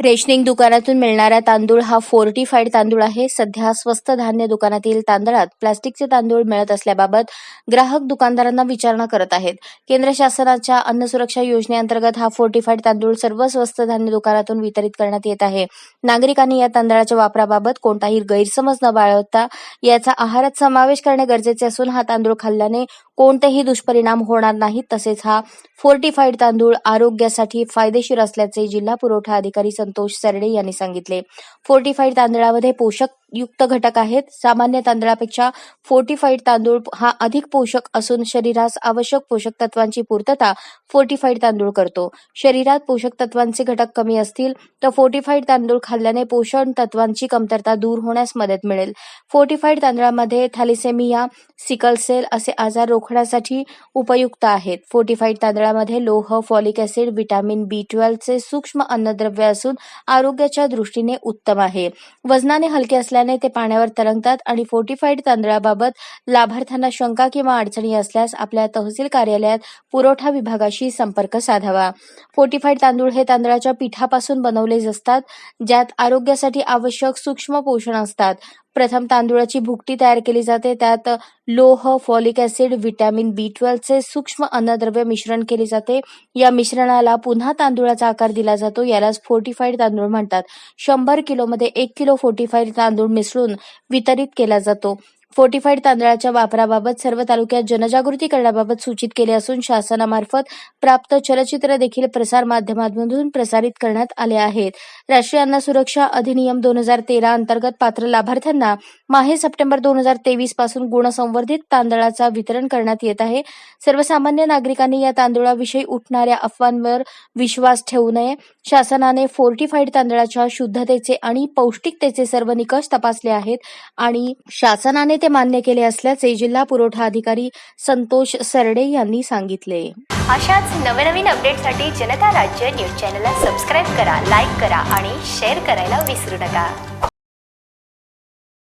Rationing दुकानातून मिळणारा तांदूळ हा फोर्टिफाईड तांदूळ आहे. सध्या स्वस्त धान्य दुकानातील तांदळात प्लास्टिकचे तांदूळ मिळत असल्याबाबत ग्राहक दुकानदारांना विचारणा करत आहेत. केंद्र शासनाच्या अन्न सुरक्षा योजनेअंतर्गत हा फोर्टिफाईड तांदूळ सर्व स्वस्त धान्य दुकानातून वितरित करण्यात येत आहे. नागरिकांनी या तांदळाच्या वापराबाबत कोणताही गैरसमज न बाळगता याचा आहारात समावेश करणे गरजेचे असून हा तांदूळ खाल्ल्याने कोणतेही दुष्परिणाम होणार नाहीत. तसेच हा फोर्टिफाईड तांदूळ आरोग्यासाठी फायदेशीर असल्याचे जिल्हा पुरवठा अधिकारी संतोष सरडे यांनी सांगितले. फोर्टिफाईड तांदळामध्ये पोषक युक्त घटक आहेत. सामान्य तांदळापेक्षा फोर्टिफाईड तांदूळ हा अधिक पोषक असून शरीरास आवश्यक पोषक तत्वांची पूर्तता फोर्टिफाईड तांदूळ करतो. शरीरात पोषक तत्वांचे घटक कमी असतील तर फोर्टिफाईड तांदूळ खाल्ल्याने पोषण तत्वांची कमतरता दूर होण्यास मदत मिळेल. फोर्टिफाईड तांदळामध्ये थॅलिसेमिया सिकल सेल असे आजार रोखण्यासाठी उपयुक्त आहेत. फोर्टिफाईड तांदळामध्ये लोह फॉलिक ऍसिड व्हिटॅमिन बी चे सूक्ष्म अन्नद्रव्य असून आरोग्याच्या दृष्टीने उत्तम आहे. वजनाने हलके असल्याने ते पाण्यावर तरंगतात आणि फोर्टिफाईड तांदळाबाबत लाभार्थ्यांना शंका किंवा अडचणी असल्यास आपल्या तहसील कार्यालयात पुरवठा विभागाशी संपर्क साधावा. फोर्टिफाईड तांदूळ हे तांदळाच्या पिठापासून बनवले असतात ज्यात आरोग्यासाठी आवश्यक सूक्ष्म पोषण असतात. प्रथम तांदूळाची भुकटी तयार केली जाते. त्यात लोह फॉलिक ऍसिड व्हिटॅमिन बी ट्वेल्वचे सूक्ष्म अन्नद्रव्य मिश्रण केले जाते. या मिश्रणाला पुन्हा तांदूळाचा आकार दिला जातो. यालाच फोर्टिफाईड तांदूळ म्हणतात. शंभर किलोमध्ये एक किलो फोर्टिफाईड तांदूळ मिसळून वितरित केला जातो. फोर्टिफाईड तांदळाच्या वापराबाबत सर्व तालुक्यात जनजागृती करण्याबाबत सूचित केले असून शासनामार्फत प्राप्त चलचित्र देखील प्रसार माध्यमांमधून प्रसारित करण्यात आले आहेत. राष्ट्रीय अन्न सुरक्षा अधिनियम दोन हजार तेरा अंतर्गत पात्र लाभार्थ्यांना माहे सप्टेंबर दोन हजार तेवीसपासून गुणसंवर्धित तांदळाचा वितरण करण्यात येत आहे. सर्वसामान्य नागरिकांनी या तांदूळाविषयी उठणाऱ्या अफवांवर विश्वास ठेवू नये. शासनाने फोर्टिफाईड तांदळाच्या शुद्धतेचे आणि पौष्टिकतेचे सर्व निकष तपासले आहेत आणि शासनाने ते मान्य केले असल्याचे जिल्हा पुरवठा अधिकारी संतोष सरडे यांनी सांगितले. अशाच नवनवीन अपडेटसाठी जनता राज्य न्यूज चॅनलला सबस्क्राईब करा लाईक करा आणि शेअर करायला विसरू नका.